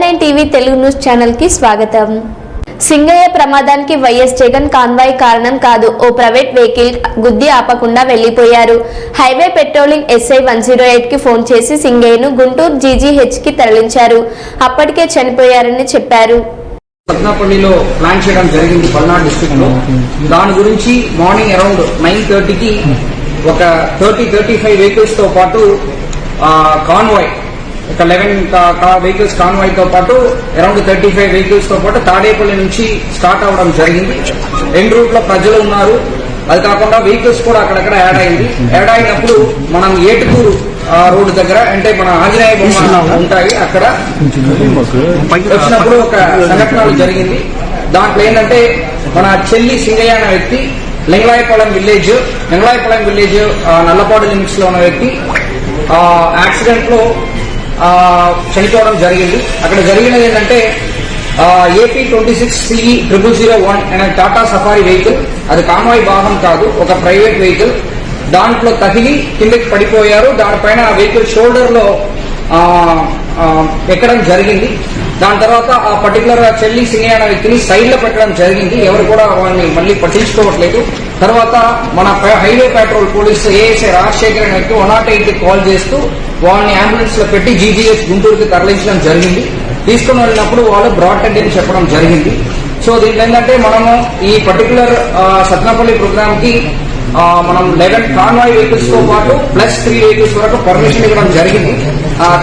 TV Telugu news ఛానల్కి స్వాగతం. సింగయ్య ప్రమాదానికి వైఎస్ జగన్ కాన్వాయ్ కారణం కాదు. ఓ ప్రైవేట్ వెహికల్ గుద్ది ఆపకుండా వెళ్ళిపోయారు highway patrolling SI one zero ఎయిట్కి ఫోన్ చేసి సింగయ్యను గుంటూరు జీజీహెచ్కి తరలించారు. అప్పటికే చనిపోయారని చెప్పారు. సత్నాపల్లిలో ప్లాన్ చేయడం జరిగింది పల్నాడు డిస్టిక్లో. దాని గురించి మార్నింగ్ అరౌండ్ నైన్ థర్టీకి ఒక థర్టీ థర్టీ ఫైవ్ వెహికల్స్తో పాటు కాన్వాయ్ ఒక లెవెన్ వెహికల్స్ కాన్వాయ్తో పాటు అరౌండ్ థర్టీ ఫైవ్ వెహికల్స్తో పాటు తాడేపల్లి నుంచి స్టార్ట్ అవడం జరిగింది. రెండు రూట్లో ప్రజలు ఉన్నారు. అది కాకుండా వెహికల్స్ కూడా అక్కడక్కడ యాడ్ అయింది. యాడ్ అయినప్పుడు మనం ఏటుకూరు రోడ్డు దగ్గర అంటే మన ఆంజనేయ బొమ్మ ఉంటాయి అక్కడ. వచ్చినప్పుడు ఒక సంఘటన జరిగింది. దాంట్లో ఏంటంటే మన చెల్లి సింగయ్య అనే వ్యక్తి లింగలాయపాలెం విలేజ్ లింగలాయపాలెం విలేజ్ నల్లపాడు లిమిట్స్లో ఉన్న వ్యక్తి యాక్సిడెంట్లో చనిపోవడం జరిగింది. అక్కడ జరిగినది ఏంటంటే AP twenty six CE triple zero one అనే టాటా సఫారీ వెహికల్. అది కామాయి వాహనం కాదు ఒక ప్రైవేట్ వెహికల్. దాంట్లో తగిలి కిందకి పడిపోయారు. దానిపైన ఆ వెహికల్ షోల్డర్లో ఎక్కడం జరిగింది. దాని తర్వాత ఆ పర్టికులర్ చెల్లి సింగయ్య అనే వ్యక్తిని సైడ్లో పెట్టడం జరిగింది. ఎవరు కూడా వాడిని మళ్ళీ పట్టించుకోవట్లేదు. తర్వాత మన highway petrol police ASI Rajasekhar అనే వ్యక్తి వన్ నాట్ ఎయిట్కి కాల్ చేస్తూ వాళ్ళని అంబులెన్స్లో పెట్టి జీజీఎస్ గుంటూరుకి తరలించడం జరిగింది. తీసుకుని వెళ్ళినప్పుడు వాళ్ళు బ్రాడ్ అని చెప్పడం జరిగింది. సో దీంట్లో ఏంటంటే మనము ఈ పర్టికులర్ సత్నపల్లి ప్రోగ్రామ్కి మనం లెవెన్ కాన్వాయ్ వెహికల్స్తో పాటు ప్లస్ త్రీ వెహికల్స్ వరకు పర్మిషన్ ఇవ్వడం జరిగింది.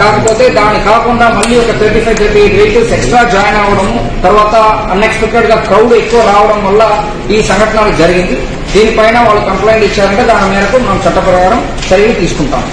కాకపోతే దాని కాకుండా మళ్ళీ ఒక thirty five thirty eight vehicles extra join అవ్వడము తర్వాత అన్ఎక్స్పెక్టెడ్గా క్రౌడ్ ఎక్కువ రావడం వల్ల ఈ సంఘటన జరిగింది. దీనిపైన వాళ్ళు కంప్లైంట్ ఇచ్చారంటే దాని మేరకు మనం చట్ట ప్రకారం చర్యలు తీసుకుంటాం.